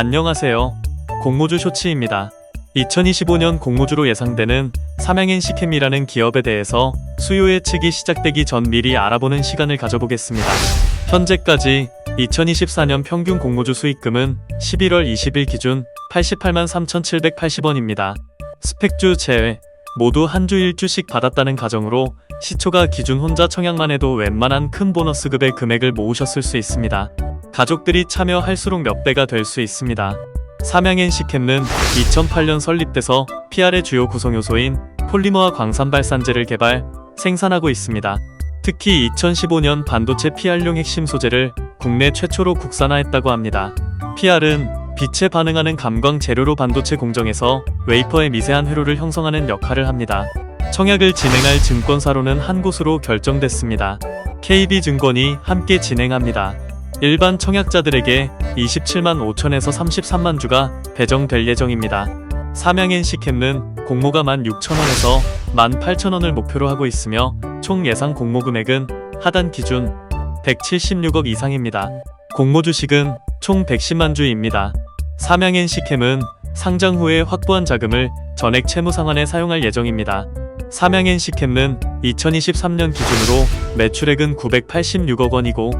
안녕하세요. 공모주 쇼츠입니다. 2025년 공모주로 예상되는 삼양NC캠이라는 기업에 대해서 수요 예측이 시작되기 전 미리 알아보는 시간을 가져보겠습니다. 현재까지 2024년 평균 공모주 수익금은 11월 20일 기준 88만 3,780원입니다. 스펙주 제외 모두 한주 1주씩 받았다는 가정으로 시초가 기준 혼자 청약만 해도 웬만한 큰 보너스급의 금액을 모으셨을 수 있습니다. 가족들이 참여할수록 몇 배가 될 수 있습니다. 삼양NC캠은 2008년 설립돼서 PR의 주요 구성 요소인 폴리머와 광산 발산재를 개발, 생산하고 있습니다. 특히 2015년 반도체 PR용 핵심 소재를 국내 최초로 국산화했다고 합니다. PR은 빛에 반응하는 감광 재료로 반도체 공정에서 웨이퍼의 미세한 회로를 형성하는 역할을 합니다. 청약을 진행할 증권사로는 한 곳으로 결정됐습니다. KB증권이 함께 진행합니다. 일반 청약자들에게 27만 5천에서 33만 주가 배정될 예정입니다. 삼양NC캠은 공모가 16,000원에서 18,000원을 목표로 하고 있으며 총 예상 공모 금액은 하단 기준 176억 이상입니다. 공모 주식은 총 110만 주입니다. 삼양NC캠은 상장 후에 확보한 자금을 전액 채무 상환에 사용할 예정입니다. 삼양NC캠은 2023년 기준으로 매출액은 986억 원이고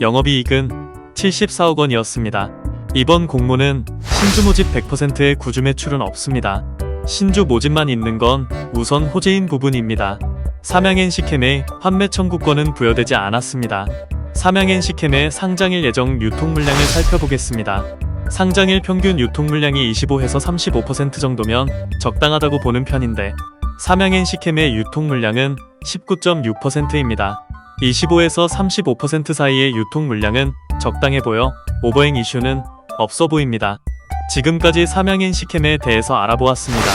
영업이익은 74억 원이었습니다. 이번 공모는 신주 모집 100%의 구주 매출은 없습니다. 신주 모집만 있는 건 우선 호재인 부분입니다. 삼양NC캠의 환매 청구권은 부여되지 않았습니다. 삼양NC캠의 상장일 예정 유통 물량을 살펴보겠습니다. 상장일 평균 유통 물량이 25에서 35% 정도면 적당하다고 보는 편인데 삼양NC캠의 유통 물량은 19.6%입니다. 25에서 35% 사이의 유통 물량은 적당해 보여 오버행 이슈는 없어 보입니다. 지금까지 삼양NC캠에 대해서 알아보았습니다.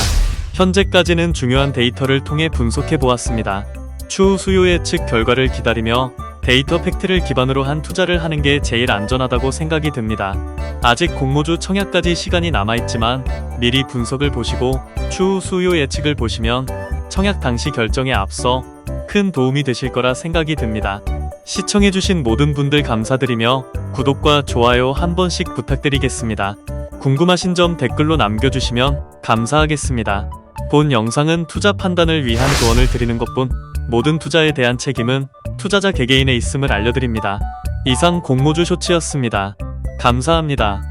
현재까지는 중요한 데이터를 통해 분석해 보았습니다. 추후 수요 예측 결과를 기다리며 데이터 팩트를 기반으로 한 투자를 하는 게 제일 안전하다고 생각이 듭니다. 아직 공모주 청약까지 시간이 남아있지만 미리 분석을 보시고 추후 수요 예측을 보시면 청약 당시 결정에 앞서 큰 도움이 되실 거라 생각이 듭니다. 시청해주신 모든 분들 감사드리며 구독과 좋아요 한 번씩 부탁드리겠습니다. 궁금하신 점 댓글로 남겨주시면 감사하겠습니다. 본 영상은 투자 판단을 위한 조언을 드리는 것뿐 모든 투자에 대한 책임은 투자자 개개인에 있음을 알려드립니다. 이상 공모주 쇼츠였습니다. 감사합니다.